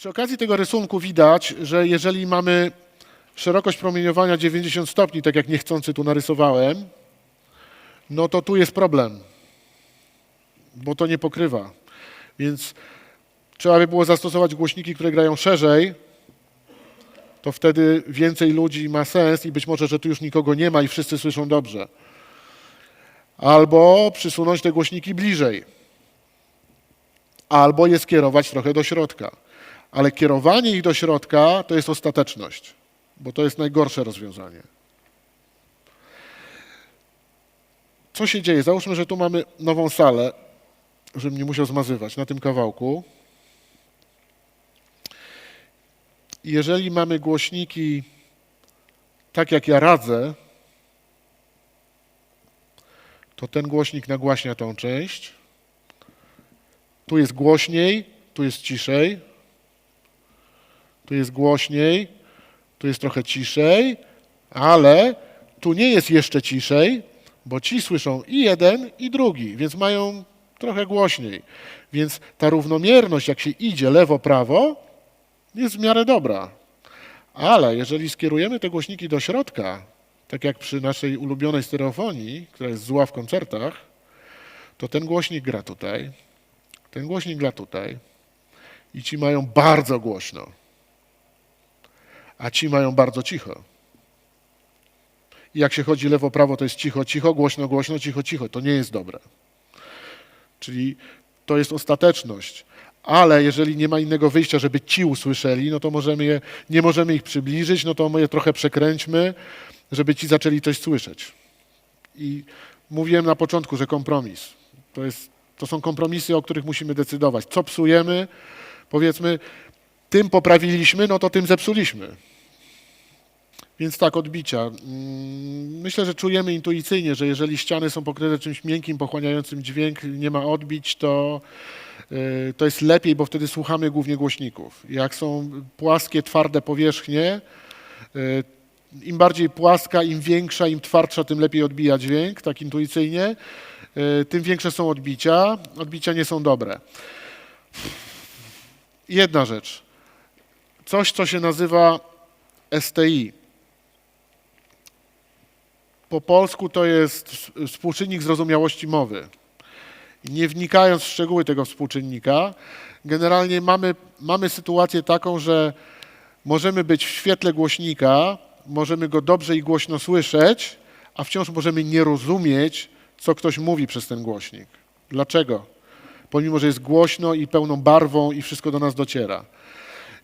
Przy okazji tego rysunku widać, że jeżeli mamy szerokość promieniowania 90 stopni, tak jak niechcący tu narysowałem, no to tu jest problem, bo to nie pokrywa. Więc trzeba by było zastosować głośniki, które grają szerzej, to wtedy więcej ludzi ma sens i być może, że tu już nikogo nie ma i wszyscy słyszą dobrze. Albo przysunąć te głośniki bliżej. Albo je skierować trochę do środka. Ale kierowanie ich do środka to jest ostateczność, bo to jest najgorsze rozwiązanie. Co się dzieje? Załóżmy, że tu mamy nową salę, żebym nie musiał zmazywać na tym kawałku. Jeżeli mamy głośniki tak jak ja radzę, to ten głośnik nagłaśnia tą część. Tu jest głośniej, tu jest ciszej. Tu jest głośniej, tu jest trochę ciszej, ale tu nie jest jeszcze ciszej, bo ci słyszą i jeden, i drugi, więc mają trochę głośniej. Więc ta równomierność, jak się idzie lewo-prawo, jest w miarę dobra. Ale jeżeli skierujemy te głośniki do środka, tak jak przy naszej ulubionej stereofonii, która jest zła w koncertach, to ten głośnik gra tutaj, ten głośnik gra tutaj i ci mają bardzo głośno, a ci mają bardzo cicho. I jak się chodzi lewo-prawo, to jest cicho, cicho, głośno, głośno, cicho, cicho. To nie jest dobre. Czyli to jest ostateczność. Ale jeżeli nie ma innego wyjścia, żeby ci usłyszeli, no to możemy je, nie możemy ich przybliżyć, no to my je trochę przekręćmy, żeby ci zaczęli coś słyszeć. I mówiłem na początku, że kompromis. To, jest, to są kompromisy, o których musimy decydować. Co psujemy, powiedzmy, tym poprawiliśmy, no to tym zepsuliśmy. Więc tak, odbicia. Mm, Myślę, że czujemy intuicyjnie, że jeżeli ściany są pokryte czymś miękkim, pochłaniającym dźwięk, nie ma odbić, to, to jest lepiej, bo wtedy słuchamy głównie głośników. Jak są płaskie, twarde powierzchnie, y, im bardziej płaska, im większa, im twardsza, tym lepiej odbija dźwięk, tak intuicyjnie, y, tym większe są odbicia. Odbicia nie są dobre. Jedna rzecz. Coś, co się nazywa STI. Po polsku to jest współczynnik zrozumiałości mowy. Nie wnikając w szczegóły tego współczynnika, generalnie mamy, mamy sytuację taką, że możemy być w świetle głośnika, możemy go dobrze i głośno słyszeć, a wciąż możemy nie rozumieć, co ktoś mówi przez ten głośnik. Dlaczego? Pomimo, że jest głośno i pełną barwą i wszystko do nas dociera.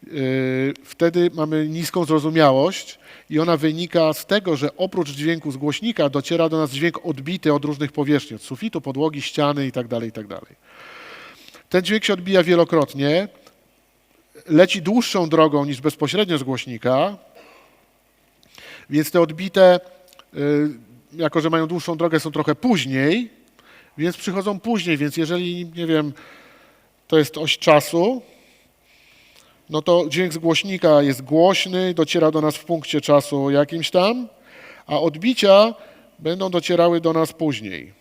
Yy, Wtedy mamy niską zrozumiałość i ona wynika z tego, że oprócz dźwięku z głośnika dociera do nas dźwięk odbity od różnych powierzchni, od sufitu, podłogi, ściany itd. itd. Ten dźwięk się odbija wielokrotnie, leci dłuższą drogą niż bezpośrednio z głośnika, więc te odbite, yy, jako że mają dłuższą drogę, są trochę później, więc przychodzą później, więc jeżeli, nie wiem, to jest oś czasu, no to dźwięk z głośnika jest głośny, dociera do nas w punkcie czasu jakimś tam, a odbicia będą docierały do nas później,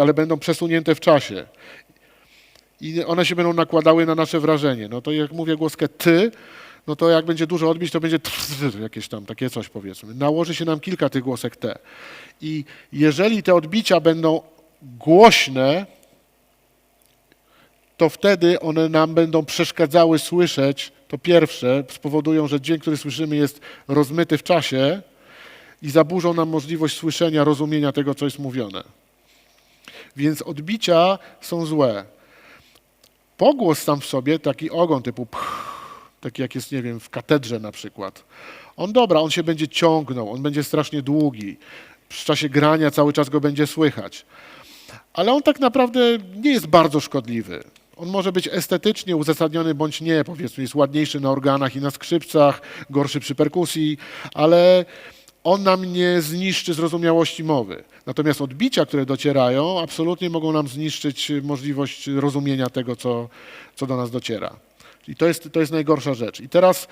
ale będą przesunięte w czasie. I one się będą nakładały na nasze wrażenie. No to jak mówię głoskę ty, no to jak będzie dużo odbić, to będzie jakieś tam, takie coś powiedzmy. Nałoży się nam kilka tych głosek te. I jeżeli te odbicia będą głośne, to wtedy one nam będą przeszkadzały słyszeć. To pierwsze, spowodują, że dźwięk, który słyszymy, jest rozmyty w czasie i zaburzą nam możliwość słyszenia, rozumienia tego, co jest mówione. Więc odbicia są złe. Pogłos sam w sobie, taki ogon typu pch, taki jak jest, nie wiem, w katedrze na przykład. On dobra, on się będzie ciągnął, on będzie strasznie długi. W czasie grania cały czas go będzie słychać. Ale on tak naprawdę nie jest bardzo szkodliwy. On może być estetycznie uzasadniony bądź nie, powiedzmy, jest ładniejszy na organach i na skrzypcach, gorszy przy perkusji, ale on nam nie zniszczy zrozumiałości mowy. Natomiast odbicia, które docierają, absolutnie mogą nam zniszczyć możliwość rozumienia tego, co, co do nas dociera. I to jest, to jest najgorsza rzecz. I teraz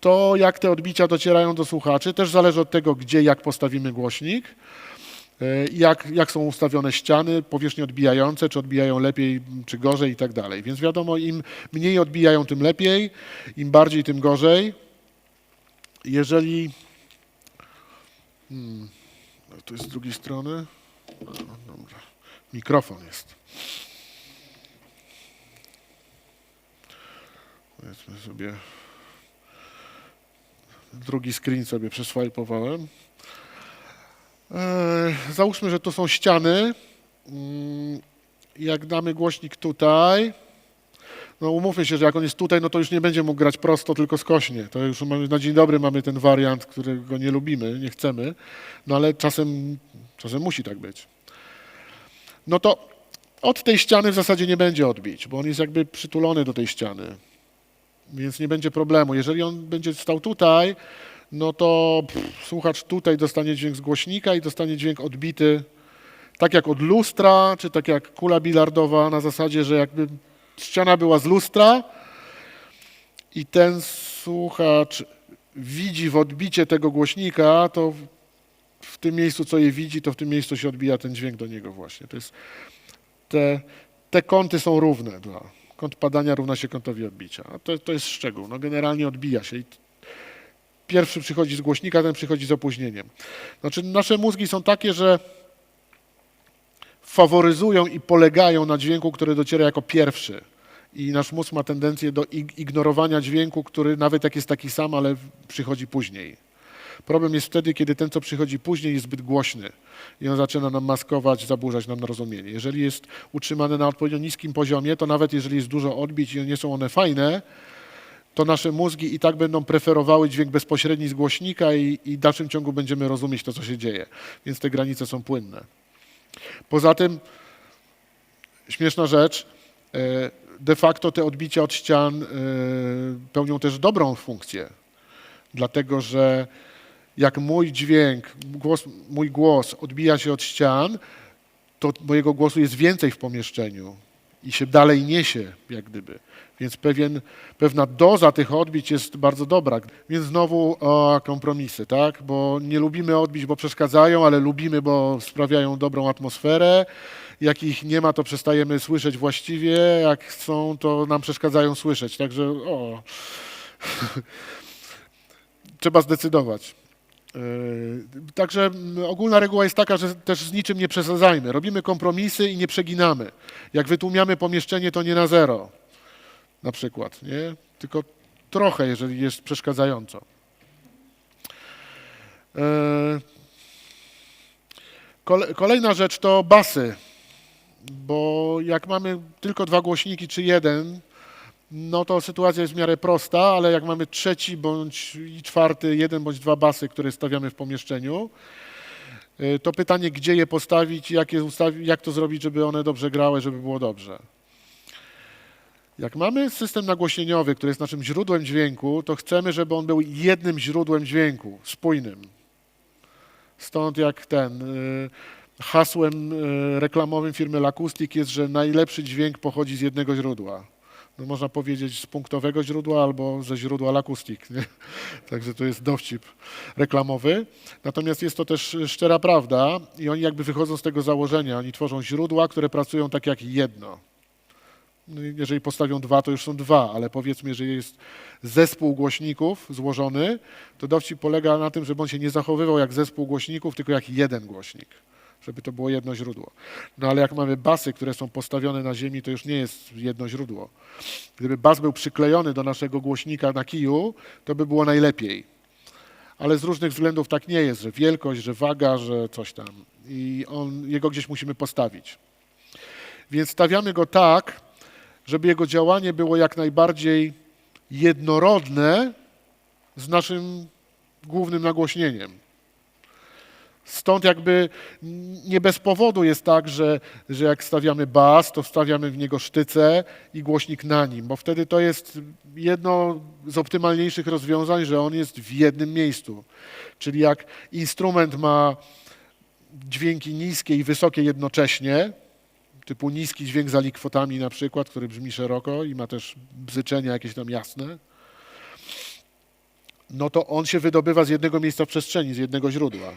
To, jak te odbicia docierają do słuchaczy, też zależy od tego, gdzie, jak postawimy głośnik, jak, jak są ustawione ściany, powierzchnie odbijające, czy odbijają lepiej, czy gorzej i tak dalej. Więc wiadomo, im mniej odbijają, tym lepiej, im bardziej, tym gorzej. Jeżeli. Hmm, tu jest z drugiej strony. Dobra. Mikrofon jest. Powiedzmy sobie. Drugi screen sobie przeswajpowałem. Eee, załóżmy, że to są ściany. Mm, Jak damy głośnik tutaj, no umówmy się, że jak on jest tutaj, no to już nie będzie mógł grać prosto, tylko skośnie. To już na dzień dobry mamy ten wariant, którego nie lubimy, nie chcemy, no ale czasem, czasem musi tak być. No to od tej ściany w zasadzie nie będzie odbić, bo on jest jakby przytulony do tej ściany, więc nie będzie problemu. Jeżeli on będzie stał tutaj, no to pff, słuchacz tutaj dostanie dźwięk z głośnika i dostanie dźwięk odbity, tak jak od lustra, czy tak jak kula bilardowa, na zasadzie, że jakby ściana była z lustra i ten słuchacz widzi w odbicie tego głośnika, to w- tym miejscu, co je widzi, to w tym miejscu się odbija ten dźwięk do niego właśnie. To jest te, te kąty są równe. Dla, kąt padania równa się kątowi odbicia. To, to jest szczegół. No generalnie odbija się. I pierwszy przychodzi z głośnika, ten przychodzi z opóźnieniem. Znaczy nasze mózgi są takie, że faworyzują i polegają na dźwięku, który dociera jako pierwszy. I nasz mózg ma tendencję do ig- ignorowania dźwięku, który nawet jak jest taki sam, ale przychodzi później. Problem jest wtedy, kiedy ten, co przychodzi później, jest zbyt głośny i on zaczyna nam maskować, zaburzać nam rozumienie. Jeżeli jest utrzymany na odpowiednio niskim poziomie, to nawet jeżeli jest dużo odbić i nie są one fajne, to nasze mózgi i tak będą preferowały dźwięk bezpośredni z głośnika i, i w dalszym ciągu będziemy rozumieć to, co się dzieje. Więc te granice są płynne. Poza tym, śmieszna rzecz, e, de facto te odbicia od ścian e, pełnią też dobrą funkcję, dlatego że jak mój dźwięk, głos, mój głos odbija się od ścian, to mojego głosu jest więcej w pomieszczeniu i się dalej niesie, jak gdyby. Więc pewien, pewna doza tych odbić jest bardzo dobra. Więc znowu o, kompromisy, tak? Bo nie lubimy odbić, bo przeszkadzają, ale lubimy, bo sprawiają dobrą atmosferę. Jak ich nie ma, to przestajemy słyszeć właściwie. Jak są, to nam przeszkadzają słyszeć. Także o. Trzeba zdecydować. Yy, Także mm, ogólna reguła jest taka, że też z niczym nie przesadzajmy. Robimy kompromisy i nie przeginamy. Jak wytłumiamy pomieszczenie, to nie na zero na przykład, nie? Tylko trochę, jeżeli jest przeszkadzająco. Yy, kole- Kolejna rzecz to basy, bo jak mamy tylko dwa głośniki czy jeden, no to sytuacja jest w miarę prosta, ale jak mamy trzeci bądź i czwarty, jeden bądź dwa basy, które stawiamy w pomieszczeniu, y, to pytanie, gdzie je postawić, jak, je ustawi, jak to zrobić, żeby one dobrze grały, żeby było dobrze. Jak mamy system nagłośnieniowy, który jest naszym źródłem dźwięku, to chcemy, żeby on był jednym źródłem dźwięku, spójnym. Stąd jak ten y, hasłem y, reklamowym firmy Lakustik jest, że najlepszy dźwięk pochodzi z jednego źródła no można powiedzieć z punktowego źródła albo ze źródła Lakustik. Także to jest dowcip reklamowy. Natomiast jest to też szczera prawda i oni jakby wychodzą z tego założenia. Oni tworzą źródła, które pracują tak jak jedno. No jeżeli postawią dwa, to już są dwa, ale powiedzmy, że jest zespół głośników złożony, to dowcip polega na tym, żeby on się nie zachowywał jak zespół głośników, tylko jak jeden głośnik żeby to było jedno źródło. No ale jak mamy basy, które są postawione na ziemi, to już nie jest jedno źródło. Gdyby bas był przyklejony do naszego głośnika na kiju, to by było najlepiej. Ale z różnych względów tak nie jest, że wielkość, że waga, że coś tam. I on, jego gdzieś musimy postawić. Więc stawiamy go tak, żeby jego działanie było jak najbardziej jednorodne z naszym głównym nagłośnieniem. Stąd jakby nie bez powodu jest tak, że, że jak stawiamy bas, to wstawiamy w niego sztyce i głośnik na nim, bo wtedy to jest jedno z optymalniejszych rozwiązań, że on jest w jednym miejscu. Czyli jak instrument ma dźwięki niskie i wysokie jednocześnie, typu niski dźwięk za likwotami na przykład, który brzmi szeroko i ma też bzyczenia jakieś tam jasne, no to on się wydobywa z jednego miejsca w przestrzeni, z jednego źródła.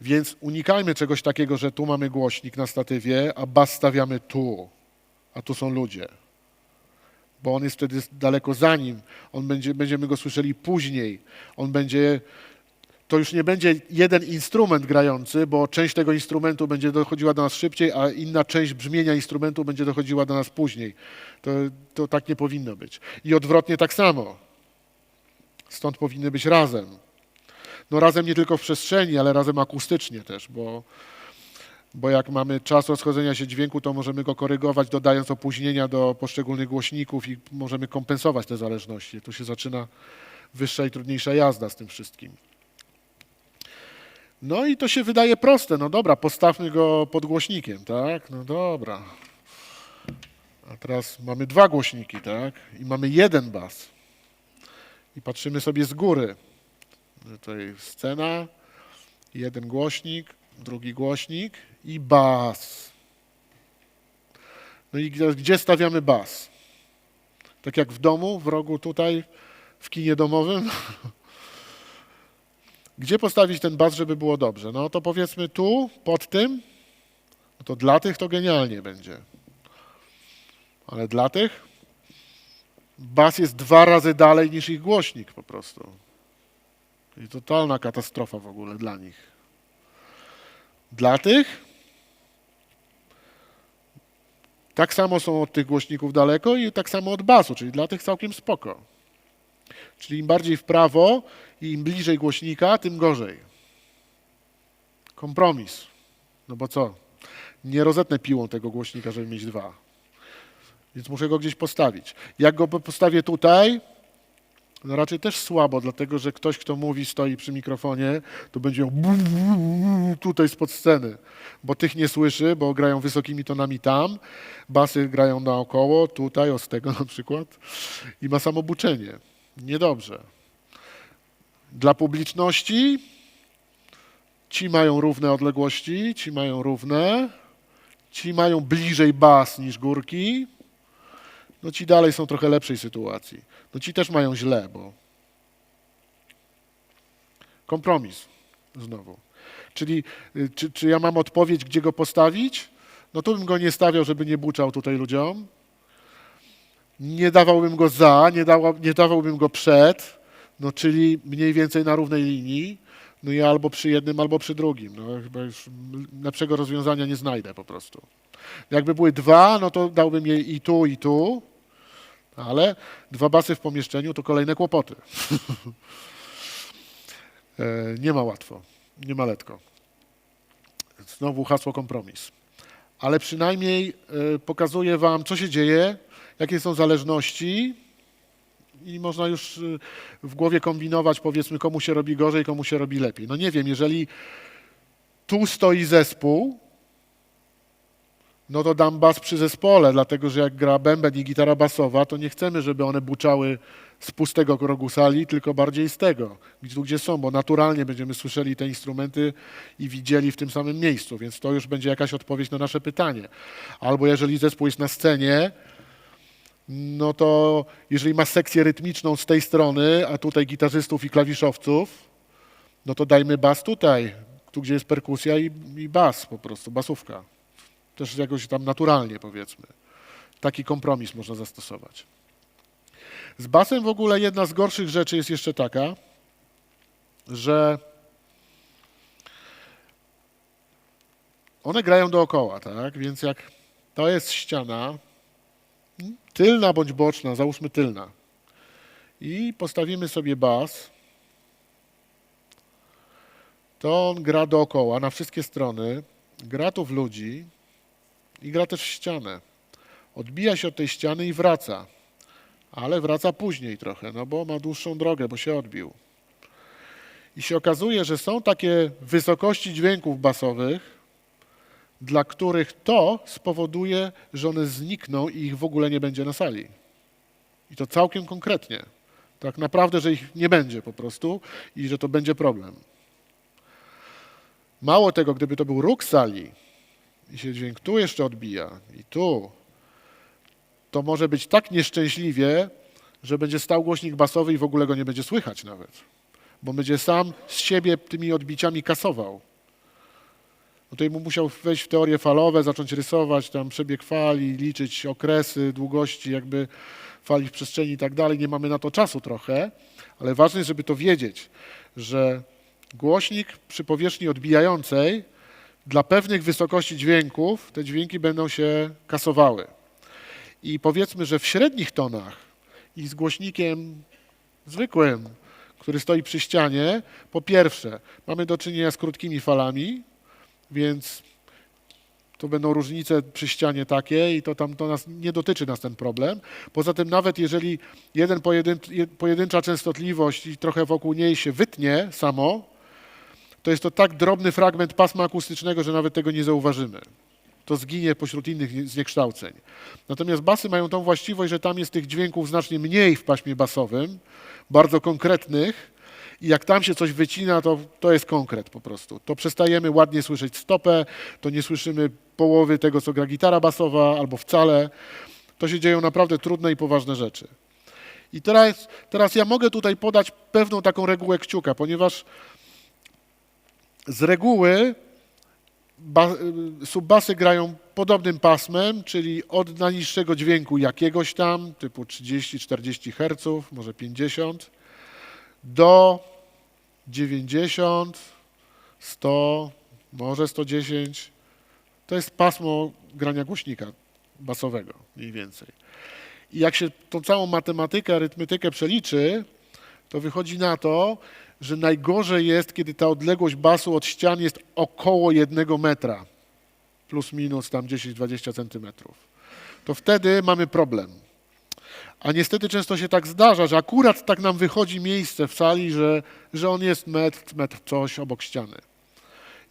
Więc unikajmy czegoś takiego, że tu mamy głośnik na statywie, a bas stawiamy tu, a tu są ludzie. Bo on jest wtedy daleko za nim. On będzie, będziemy go słyszeli później. On będzie, to już nie będzie jeden instrument grający, bo część tego instrumentu będzie dochodziła do nas szybciej, a inna część brzmienia instrumentu będzie dochodziła do nas później. To, to tak nie powinno być. I odwrotnie tak samo. Stąd powinny być razem. No razem nie tylko w przestrzeni, ale razem akustycznie też, bo, bo jak mamy czas rozchodzenia się dźwięku, to możemy go korygować, dodając opóźnienia do poszczególnych głośników i możemy kompensować te zależności. Tu się zaczyna wyższa i trudniejsza jazda z tym wszystkim. No i to się wydaje proste. No dobra, postawmy go pod głośnikiem, tak? No dobra. A teraz mamy dwa głośniki, tak? I mamy jeden bas. I patrzymy sobie z góry. Tutaj scena, jeden głośnik, drugi głośnik i bas. No i gdzie- stawiamy bas? Tak jak w domu, w rogu tutaj, w kinie domowym. Gdzie postawić ten bas, żeby było dobrze? No to powiedzmy tu, pod tym. No to dla tych to genialnie będzie. Ale dla tych bas jest dwa razy dalej niż ich głośnik po prostu. Czyli totalna katastrofa w ogóle dla nich. Dla tych tak samo są od tych głośników daleko i tak samo od basu, czyli dla tych całkiem spoko. Czyli im bardziej w prawo i im bliżej głośnika, tym gorzej. Kompromis. No bo co? Nie rozetnę piłą tego głośnika, żeby mieć dwa. Więc muszę go gdzieś postawić. Jak go po- postawię tutaj, no raczej też słabo, dlatego że ktoś, kto mówi, stoi przy mikrofonie, to będzie bu- tutaj spod sceny, bo tych nie słyszy, bo grają wysokimi tonami tam, basy grają naokoło, tutaj, o z tego na przykład i ma samobuczenie. Niedobrze. Dla publiczności ci mają równe odległości, ci mają równe, ci mają bliżej bas niż górki, no ci dalej są w trochę lepszej sytuacji. No ci też mają źle, bo kompromis znowu. Czyli y, czy, czy ja mam odpowiedź, gdzie go postawić? No tu bym go nie stawiał, żeby nie buczał tutaj ludziom. Nie dawałbym go za, nie, dawa, nie dawałbym go przed, no czyli mniej więcej na równej linii. No i albo przy jednym, albo przy drugim. No chyba już lepszego rozwiązania nie znajdę po prostu. Jakby były dwa, no to dałbym je i tu, i tu, ale dwa basy w pomieszczeniu to kolejne kłopoty. E, nie ma łatwo, nie ma letko. Znowu hasło kompromis. Ale przynajmniej e, pokazuję Wam, co się dzieje, jakie są zależności i można już e, w głowie kombinować, powiedzmy, komu się robi gorzej, komu się robi lepiej. No nie wiem, jeżeli tu stoi zespół, no to dam bas przy zespole, dlatego że jak gra bęben i gitara basowa, to nie chcemy, żeby one buczały z pustego rogu sali, tylko bardziej z tego, tu, gdzie są, bo naturalnie będziemy słyszeli te instrumenty i widzieli w tym samym miejscu, więc to już będzie jakaś odpowiedź na nasze pytanie. Albo jeżeli zespół jest na scenie, no to jeżeli ma sekcję rytmiczną z tej strony, a tutaj gitarzystów i klawiszowców, no to dajmy bas tutaj, tu gdzie jest perkusja i, i bas po prostu, basówka też jakoś tam naturalnie powiedzmy. Taki kompromis można zastosować. Z basem w ogóle jedna z gorszych rzeczy jest jeszcze taka, że one grają dookoła, tak? Więc jak to jest ściana, tylna bądź boczna, załóżmy tylna, i postawimy sobie bas, to on gra dookoła, na wszystkie strony, gra tu w ludzi, i gra też w ścianę. Odbija się od tej ściany i wraca, ale wraca później trochę, no bo ma dłuższą drogę, bo się odbił. I się okazuje, że są takie wysokości dźwięków basowych, dla których to spowoduje, że one znikną i ich w ogóle nie będzie na sali. I to całkiem konkretnie. Tak naprawdę, że ich nie będzie po prostu i że to będzie problem. Mało tego, gdyby to był róg sali, i się dźwięk tu jeszcze odbija i tu, to może być tak nieszczęśliwie, że będzie stał głośnik basowy i w ogóle go nie będzie słychać nawet, bo będzie sam z siebie tymi odbiciami kasował. Tutaj mu musiał wejść w teorie falowe, zacząć rysować tam przebieg fali, liczyć okresy, długości jakby fali w przestrzeni i tak dalej. Nie mamy na to czasu trochę, ale ważne jest, żeby to wiedzieć, że głośnik przy powierzchni odbijającej dla pewnych wysokości dźwięków te dźwięki będą się kasowały. I powiedzmy, że w średnich tonach i z głośnikiem zwykłym, który stoi przy ścianie, po pierwsze, mamy do czynienia z krótkimi falami, więc to będą różnice przy ścianie takie i to tam to nas nie dotyczy nas ten problem. Poza tym nawet jeżeli jeden pojedyn, je- pojedyncza częstotliwość i trochę wokół niej się wytnie samo, to jest to tak drobny fragment pasma akustycznego, że nawet tego nie zauważymy. To zginie pośród innych nie- zniekształceń. Natomiast basy mają tą właściwość, że tam jest tych dźwięków znacznie mniej w paśmie basowym, bardzo konkretnych, i jak tam się coś wycina, to, to jest konkret po prostu. To przestajemy ładnie słyszeć stopę, to nie słyszymy połowy tego, co gra gitara basowa, albo wcale. To się dzieją naprawdę trudne i poważne rzeczy. I teraz, teraz ja mogę tutaj podać pewną taką regułę kciuka, ponieważ z reguły ba, subbasy grają podobnym pasmem, czyli od najniższego dźwięku jakiegoś tam, typu 30-40 Hz, może 50, do 90, 100, może 110. To jest pasmo grania głośnika basowego mniej więcej. I jak się tą całą matematykę, arytmetykę przeliczy, to wychodzi na to, że najgorzej jest, kiedy ta odległość basu od ścian jest około jednego metra, plus minus tam 10-20 centymetrów. To wtedy mamy problem. A niestety często się tak zdarza, że akurat tak nam wychodzi miejsce w sali, że, że on jest metr, metr coś obok ściany.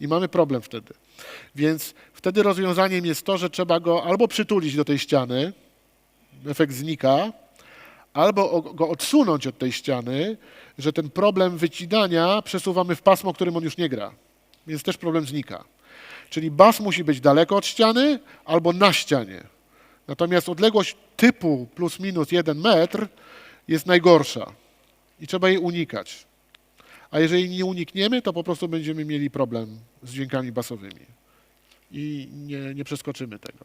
I mamy problem wtedy. Więc wtedy rozwiązaniem jest to, że trzeba go albo przytulić do tej ściany, efekt znika, albo go odsunąć od tej ściany, że ten problem wycinania przesuwamy w pasmo, którym on już nie gra. Więc też problem znika. Czyli bas musi być daleko od ściany albo na ścianie. Natomiast odległość typu plus minus 1 metr jest najgorsza i trzeba jej unikać. A jeżeli nie unikniemy, to po prostu będziemy mieli problem z dźwiękami basowymi i nie, nie przeskoczymy tego.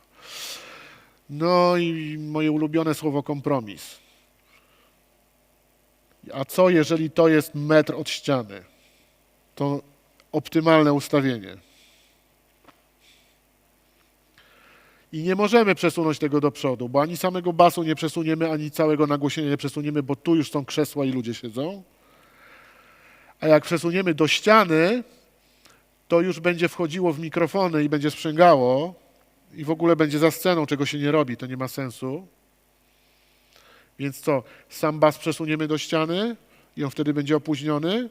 No i moje ulubione słowo kompromis. A co jeżeli to jest metr od ściany? To optymalne ustawienie. I nie możemy przesunąć tego do przodu, bo ani samego basu nie przesuniemy, ani całego nagłośnienia nie przesuniemy, bo tu już są krzesła i ludzie siedzą. A jak przesuniemy do ściany, to już będzie wchodziło w mikrofony i będzie sprzęgało i w ogóle będzie za sceną, czego się nie robi, to nie ma sensu. Więc co, sam bas przesuniemy do ściany i on wtedy będzie opóźniony.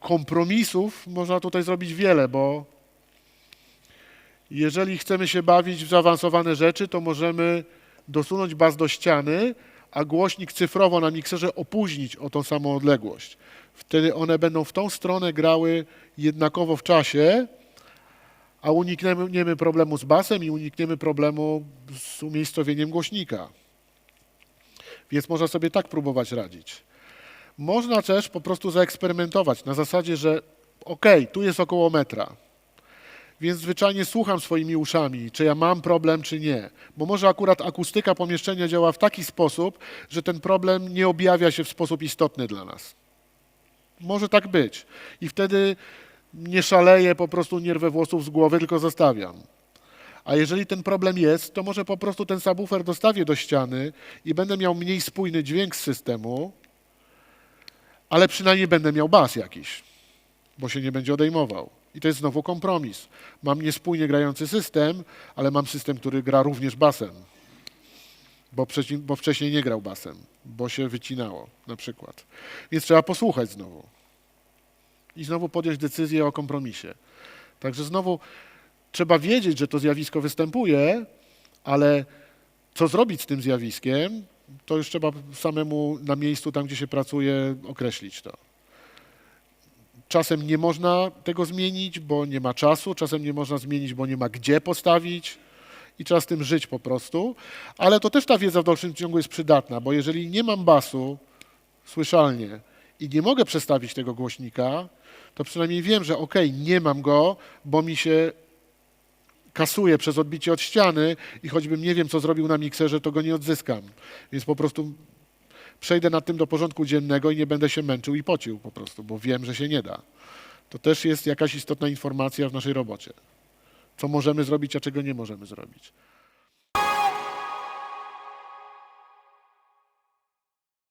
Kompromisów można tutaj zrobić wiele, bo jeżeli chcemy się bawić w zaawansowane rzeczy, to możemy dosunąć bas do ściany, a głośnik cyfrowo na mikserze opóźnić o tą samą odległość. Wtedy one będą w tą stronę grały jednakowo w czasie, a unikniemy problemu z basem i unikniemy problemu z umiejscowieniem głośnika. Więc można sobie tak próbować radzić. Można też po prostu zaeksperymentować na zasadzie, że ok, tu jest około metra, więc zwyczajnie słucham swoimi uszami, czy ja mam problem, czy nie. Bo może akurat akustyka pomieszczenia działa w taki sposób, że ten problem nie objawia się w sposób istotny dla nas. Może tak być. I wtedy nie szaleję, po prostu nie rwę włosów z głowy, tylko zostawiam. A jeżeli ten problem jest, to może po prostu ten subwoofer dostawię do ściany i będę miał mniej spójny dźwięk z systemu, ale przynajmniej będę miał bas jakiś, bo się nie będzie odejmował. I to jest znowu kompromis. Mam niespójnie grający system, ale mam system, który gra również basem, bo, bo wcześniej nie grał basem, bo się wycinało na przykład. Więc trzeba posłuchać znowu i znowu podjąć decyzję o kompromisie. Także znowu trzeba wiedzieć, że to zjawisko występuje, ale co zrobić z tym zjawiskiem, to już trzeba samemu na miejscu, tam gdzie się pracuje, określić to. Czasem nie można tego zmienić, bo nie ma czasu, czasem nie można zmienić, bo nie ma gdzie postawić i trzeba z tym żyć po prostu, ale to też ta wiedza w dalszym ciągu jest przydatna, bo jeżeli nie mam basu słyszalnie i nie mogę przestawić tego głośnika, to przynajmniej wiem, że okej, nie mam go, bo mi się kasuje przez odbicie od ściany i choćbym nie wiem, co zrobił na mikserze, to go nie odzyskam. Więc po prostu przejdę nad tym do porządku dziennego i nie będę się męczył i pocił po prostu, bo wiem, że się nie da. To też jest jakaś istotna informacja w naszej robocie. Co możemy zrobić, a czego nie możemy zrobić.